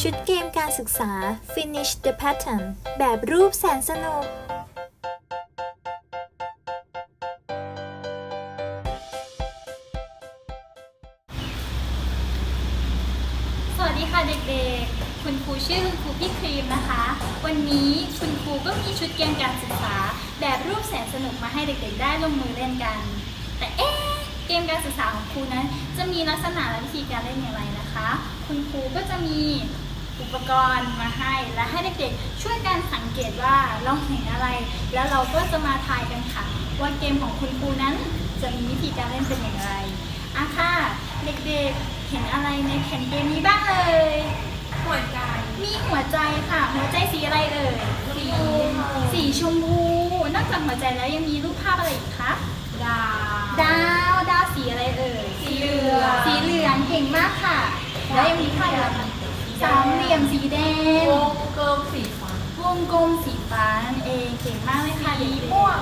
ชุดเกมการศึกษา Finish the Pattern แบบรูปแสนสนุก สวัสดีค่ะเด็กๆ คุณครูชื่อคุณครูพี่ครีมนะคะ วันนี้คุณครูก็มีชุดเกมการศึกษา แบบรูปแสนสนุกมาให้เด็กๆ ได้ลงมือเล่นกัน แต่เอ๊ะ เกมการศึกษาของครูนั้น จะมีลักษณะและวิธีการเล่นอย่างไรนะคะ คุณครูก็จะมีอุปกรณ์มาให้ และให้เด็กๆช่วยกันสังเกตว่าเราเห็นอะไร แล้วเราก็จะมาทายกันค่ะ ว่าเกมของคุณครูนั้นจะมีวิธีการเล่นเป็นอย่างไรอะค่ะเด็กๆเห็นอะไรในแผ่นเกมนี้บ้างเอ่ยหัวใจ มีหัวใจค่ะ หัวใจสีอะไรเอ่ยสีชมพูค่ะสีชมพูนอกจากหัวใจแล้วยังมีรูปภาพอะไรอีกคะ ดาดาว ดาวสีอะไรเอ่ย สีเหลือง สีเหลืองเก่งมากค่ะ แล้วยังมีภาพอะไรสามเหลี่ยมสีแดง วงกลมสีฟ้าวงกลมสีฟ้านั่นเองเก่งมากเลยค่ะสีเด็กๆม่วง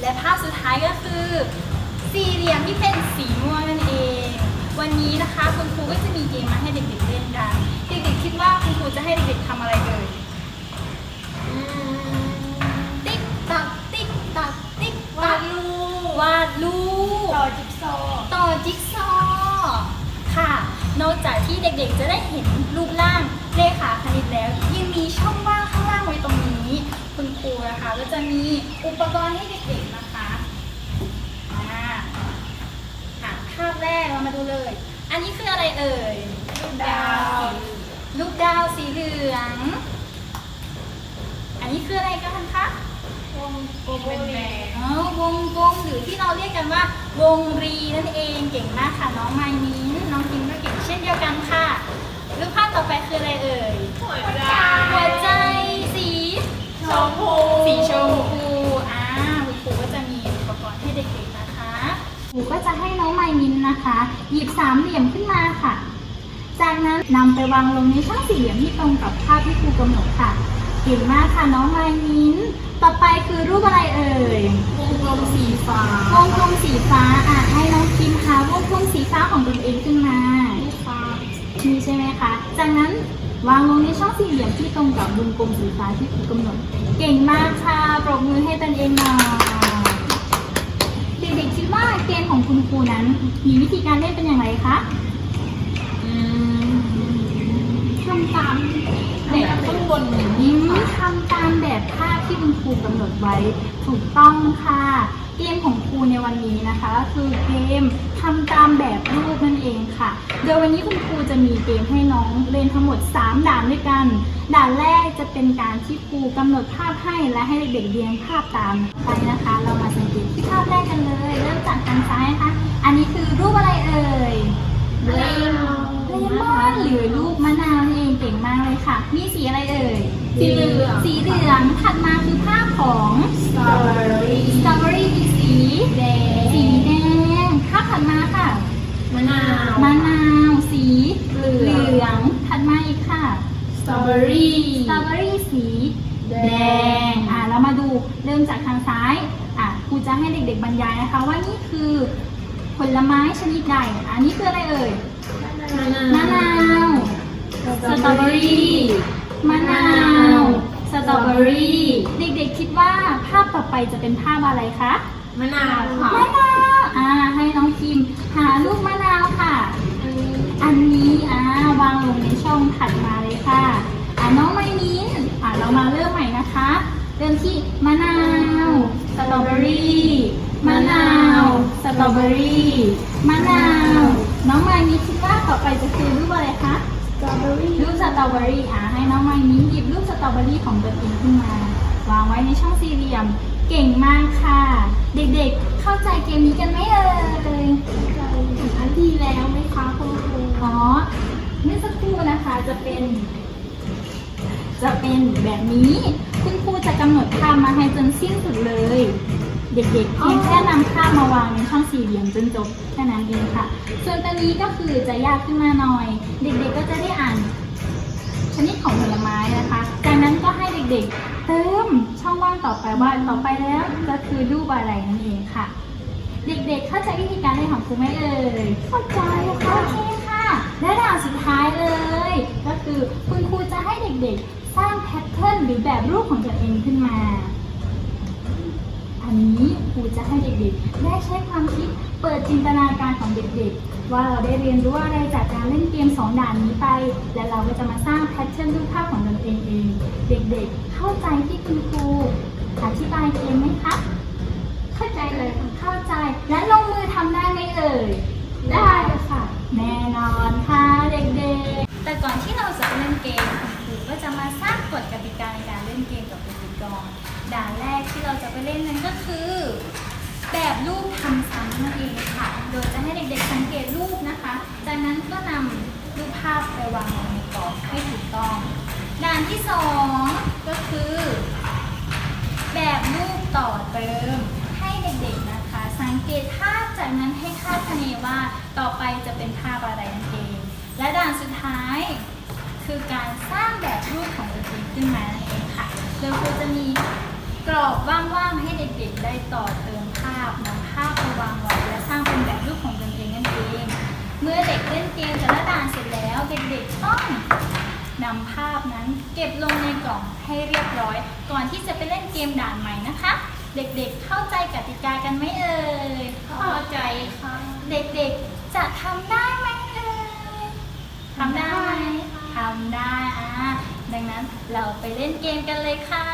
และภาพสุดท้ายก็คือ สี่เหลี่ยมที่เป็นสีม่วงนั่นเอง วันนี้นะคะคุณครูก็จะมีเกมมาให้เด็กๆเล่นกัน เด็กๆคิดว่าคุณครูจะให้เด็กๆทำอะไรเอ่ย อืม วาดรูป ต่อจิ๊กซอว์ต่อจิ๊กซอว์ค่ะ นอกจากที่เด็กๆจะได้เห็นรูปร่างเลขาคณิตแล้ว ยังมีช่องว่างข้างล่างไว้ตรงนี้ คุณครูนะคะ ก็จะมีอุปกรณ์ให้เด็กๆนะคะอ่าค่ะภาพแรกเรามาดูเลย อันนี้คืออะไรเอ่ยดาวลูกดาวสีเหลือง อันนี้คืออะไรกันคะวง กลมเป็นแบนอ๋อวงกลมหรือที่เราเรียกกันว่าวงรีนั่นเองเก่งมากค่ะน้องไมมิ้นน้องพิมก็เก่งเช่นเดียวกันค่ะรูปภาพต่อไปคืออะไรเอ่ยหัวใจหัวใจสีชมพูสีชมพูอ่าคุณครูก็จะมีอุปกรณ์ให้เด็กๆนะคะครูก็จะให้น้องไมมินนะคะ หยิบสามเหลี่ยมขึ้นมาค่ะ จากนั้นนำไปวางลงในช่องสี่เหลี่ยมที่ตรงกับภาพที่ครูกำหนดค่ะเก่งมากค่ะน้องไมมิน ต่อไปคือรูปอะไรเอ่ยวงกลมสีฟ้าวงกลมสีฟ้าอะให้น้องคิมหาวงกลมสีฟ้าของตนเองขึ้นมาสีฟ้านี่ใช่ไหมคะ จากนั้นวางลงในช่องสี่เหลี่ยมที่ตรงกับวงกลมสีฟ้าที่ครูกำหนด เก่งมากค่ะปรบมือให้ตนเองหน่อยเด็กๆคิดว่าเกมของคุณครูนั้น มีวิธีการเล่นเป็นอย่างไรคะ อืมทำตามแบบข้างบนอย่างนี้มทำตามแบบภาพที่คุณครูกำหนดไว้ถูกต้องค่ะ เกมของครูในวันนี้นะคะก็คือเกมทำตามแบบรูปนั่นเองค่ะ โดยวันนี้คุณครูจะมีเกมให้น้องเล่นทั้งหมด 3 ด่านด้วยกัน ด่านแรกจะเป็นการที่ครูกำหนดภาพให้และให้เด็กๆเรียงภาพตามไปนะคะ เรามาสังเกตที่ภาพแรกกันเลย เริ่มจากทางซ้ายนะคะ อันนี้คือรูปอะไรเอ่ยเลมอนเลากเลยค่ะ มีสีอะไรเอ่ย สีเหลือง สีเหลือง ถัดมาคือภาพของสตรอเบอรี่สตรอเบอรี่มีสีแดง สีแดง ภาพถัดมาค่ะ มะนาว มะนาว สีเหลืองเหลืองถัดมาอีกค่ะ สตรอเบอรี่ สตรอเบอรี่สีแดแดง อะเรามาดูเริ่มจากทางซ้าย อะครูจะให้เด็กๆบรรยายนะคะ ว่านี่คือผลไม้ชนิดใด อันนี้คืออะไรเอ่ย มะนาว สตรอเบอรี่มะนาว สตรอเบอรี่ เด็กๆคิดว่าภาพต่อไปจะเป็นภาพอะไรคะ มะนาวค่ะมะนาว อ่า ให้น้องพิมพ์หาลูกมะนาวค่ะ อันนี้อ่าวางลงในช่องถัดมาเลยค่ะ อ่าน้องไมมินอ่าเรามาเริ่มใหม่นะคะ เริ่มที่มะนาว สตรอเบอรี่ มะนาว สตรอเบอรี่ มะนาว น้องไมมินคิดว่าต่อไปจะคือรูปอะไรคะส ตรอเบอรี่รูปสตรอเบอรี่อะให้น้องไม้มิ้หยิบรูปสตรอเบอรี่ของตัวเองขึ้นมา วางไว้ในช่องสี่เหลี่ยม เก่งมากค่ะ เด็กๆ เข้าใจเกมนี้กันไหมเอ่ยอันทีแล้วไหมคะคุณครูอ๋อเมื่อสักครู่นะคะจะเป็น จะเป็นแบบนี้ คุณครูจะกำหนดภาพมาให้จนสิ้นสุดเลย เด็กๆเพียงแค่นำภาพมาวางในช่องสี่เหลี่ยมจนจบแค่นั้นเองค่ะ ส่วนตัวนี้ก็คือจะยากขึ้นมาหน่อย เด็กๆก็จะได้อ่านชนิดของผลไม้นะคะ จากนั้นก็ให้เด็กๆ เติมช่องว่างต่อไปว่าต่อไปแล้วก็คือรูปอะไรนั่นเองค่ะ เด็กๆเข้าใจวิธีการเล่นของครูไหมเอ่ยเข้าใจค่ะโอเคค่ะ และด่านสุดท้ายเลย ก็คือคุณครูจะให้เด็กๆ สร้างแพทเทิร์นหรือแบบรูปของตัวเองขึ้นมา อันนี้ครูจะให้เด็กๆ ได้ใช้ความคิดเปิดจินตนาการของเด็กๆ ว่าเราได้เรียนรู้อะไรจากการเล่นเกมสองด่านนี้ไป และเราก็จะมาสร้างแพทเทิร์นรูปภาพของตนเองเอง เด็กๆ เข้าใจที่คุณครูอธิบายเกมไหมคะ นนั้นก็คือ แบบรูปทำซ้ำนั่นเองค่ะ โดยจะให้เด็กๆสังเกตรูปนะคะ จากนั้นก็นำรูปภาพไปวางลงในกรอบให้ถูกต้อง ด่านที่สองก็คือ แบบรูปต่อเติมให้เด็กๆนะคะ สังเกตภาพจากนั้นให้คาดคะเนว่าต่อไปจะเป็นภาพอะไรนั่นเอง และด่านสุดท้ายคือการสร้างแบบรูปของตัวเองขึ้นมานั่นเองค่ะโดยครูจะมี อบว่างๆให้เด็กๆได้ต่อเติมภาพนำภาพไปวางไว้และสร้างเป็นแบบรูปของตนเองนั่นเองเมื่อเด็กเล่นเกมแต่ละด่านเสร็จแล้วเด็กๆต้องนำภาพนั้นเก็บลงในกล่องให้เรียบร้อย ก่อนที่จะไปเล่นเกมด่านใหม่นะคะ เด็กๆเข้าใจกติกากันไหมเอ่ยเข้าใจค่ะเด็กๆจะทำได้ไหมเอ่ยทำได้ไหมทำได้อะดังนั้นเราไปเล่นเกมกันเลยค่ะ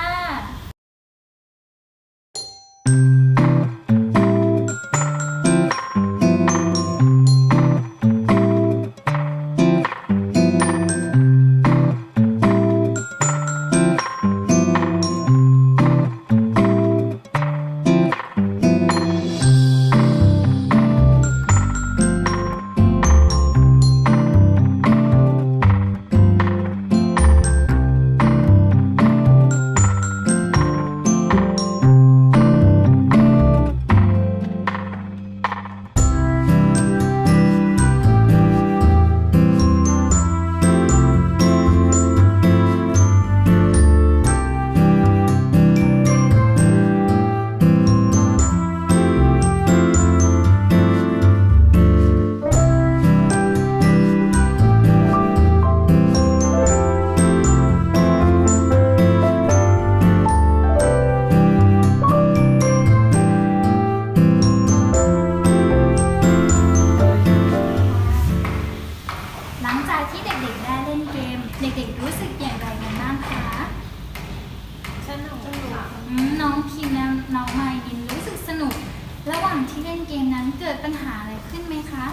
งที่เล่นเกมนั้นเกิดปัญหาอะไรขึ้นไหมคะ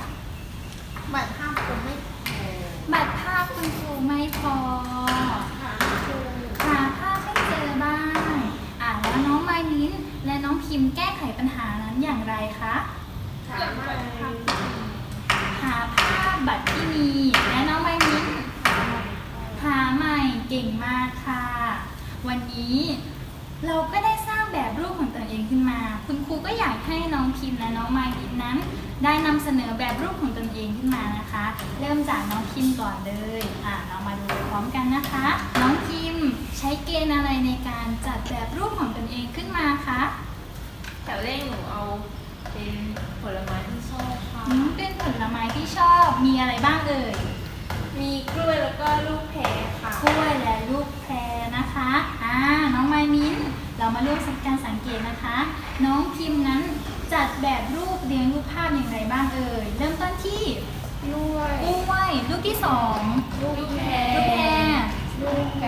บัตรภาพผมไม่พอบัตรภาพคุณครูไม่พอค่ะคือหาภาพไม่เจอบ้าง อ่าแล้วน้องไมลินและน้องพิมแก้ไขปัญหานั้นอย่างไรคะ สามารถทำหาภาพบัตรที่มี และน้องไมลินหาใหม่เก่งมากค่ะ วันนี้เราก็ได้สร้างแบบรูป ของตัวเองขึ้นมา คุณครูก็อยากให้น้องพิมและน้องไมลินนั้น ได้นำเสนอแบบรูปของตนเองขึ้นมานะคะ เริ่มจากน้องพิมก่อนเลยอะเรามาดูพร้อมกันนะคะ น้องพิมใช้เกณฑ์อะไรในการจัดแบบรูปของตนเองขึ้นมาคะแถวแรกหนูเอาเป็นผลไม้ที่ชอบค่ะ อืมเป็นผลไม้ที่ชอบมีอะไรบ้างเอ่ย มีกล้วยแล้วก็ลูกแพรค่ะ กล้วยและลูกแพรนะคะ อ่าน้องไมมิน เรามาเริ่มสังการสังเกตนะคะ น้องพิมนั้นจัดแบบรูปเรียงรูปภาพอย่างไรบ้างเอ่ย เริ่มต้นที่กล้วยกล้วยลูกที่สองลูกแพรลูกแพรลูกแพร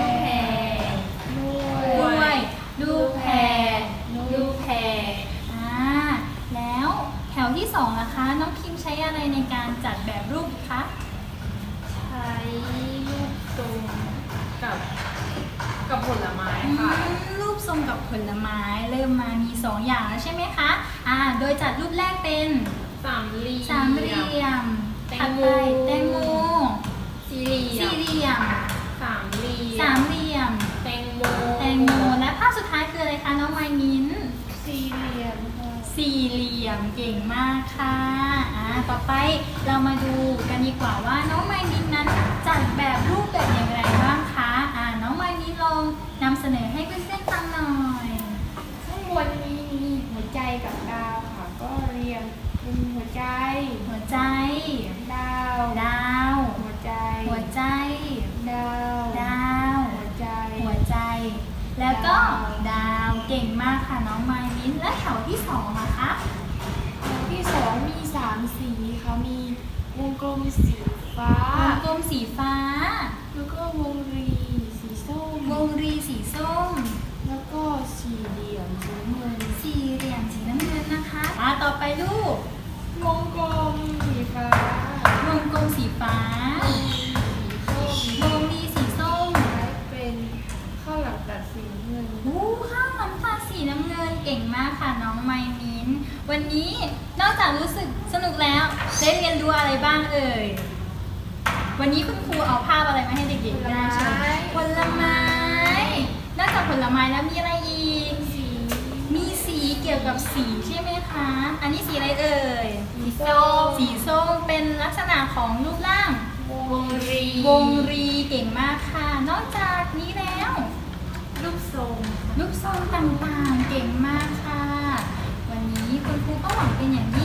กล้วยกล้วยลูกแพรลูกแพรอ่าแล้วแถวที่สองนะคะ น้องพิมใช้อะไรในการจัดแบบรูปคะใช้ลูกตรงกับกับผลไม้อืค่ะ มรูปทรงกับผลไม้เริ่มมามีสองอย่างแล้วใช่ไหมคะอ่าโดยจัดรูปแรกเป็นสามเหลี่ยม สามเหลี่ยมแตถังดโมไปแตงโมสี่เหลี่ยสี่มเหลี่ยมสามเหลี่ยสามเหลี่ยม แตงโมแตงโมและภาพสุดท้ายคืออะไรคะน้องไมมินสี่เหลี่ยมค่ะสี่เหลี่ยมเก่งมากค่ะอ่าต่อไปเรามาดูกันดีกว่าว่าน้องไมมินนั้นจัดแบบรูปแบบอย่างไรบ้าง มนำเสนอให้เพื่อนๆฟังหน่อยข้างบนนี้มีหัวใจกับดาวค่ะ ก็เรียงเป็นหัวใจ หัวใจ ดาว ดาว หัวใจ หัวใจ ดาว ดาว หัวใจ หัวใจ แล้วก็ดาวเก่งมากค่ะน้องไมมินและแถวที่สองนะคะแถวที่สองมีสามสีเขามีวงกลมสีฟ้าวงกลมสีฟ้า แล้วก็วงรี สีส้ม วงรีสีส้ม แล้วก็สี่เหลี่ยมสีน้ำเงินสี่เหลี่ยมสีน้ำเงินนะคะอ่าต่อไปลูก วงกลมสีฟ้าวงกลมสีฟ้า สีส้มวงรีสีส้มและเป็นข้าวหลามตัดสีน้ำเงิน อู้ข้าวน้ำตาลสีน้ำเงินเก่งมากค่ะน้องไมมิน วันนี้นอกจากรู้สึกสนุกแล้ว ได้เรียนรู้อะไรบ้างเอ่ย วันนี้คุณครูเอาภาพอะไรมาให้เด็กๆได้ชมผลไม้ นอกจากผลไม้แล้วมีอะไรอีกสีมีสีเกี่ยวกับสีใช่ไหมคะ อันนี้สีอะไรเอ่ย สีส้ม สีส้มเป็นลักษณะของรูปร่าง วงรี วงรีเก่งมากค่ะ นอกจากนี้แล้วลูกทรงลูกทรงต่างๆ เก่งมากค่ะ วันนี้คุณครูก็หวังเป็นอย่างยิ่ง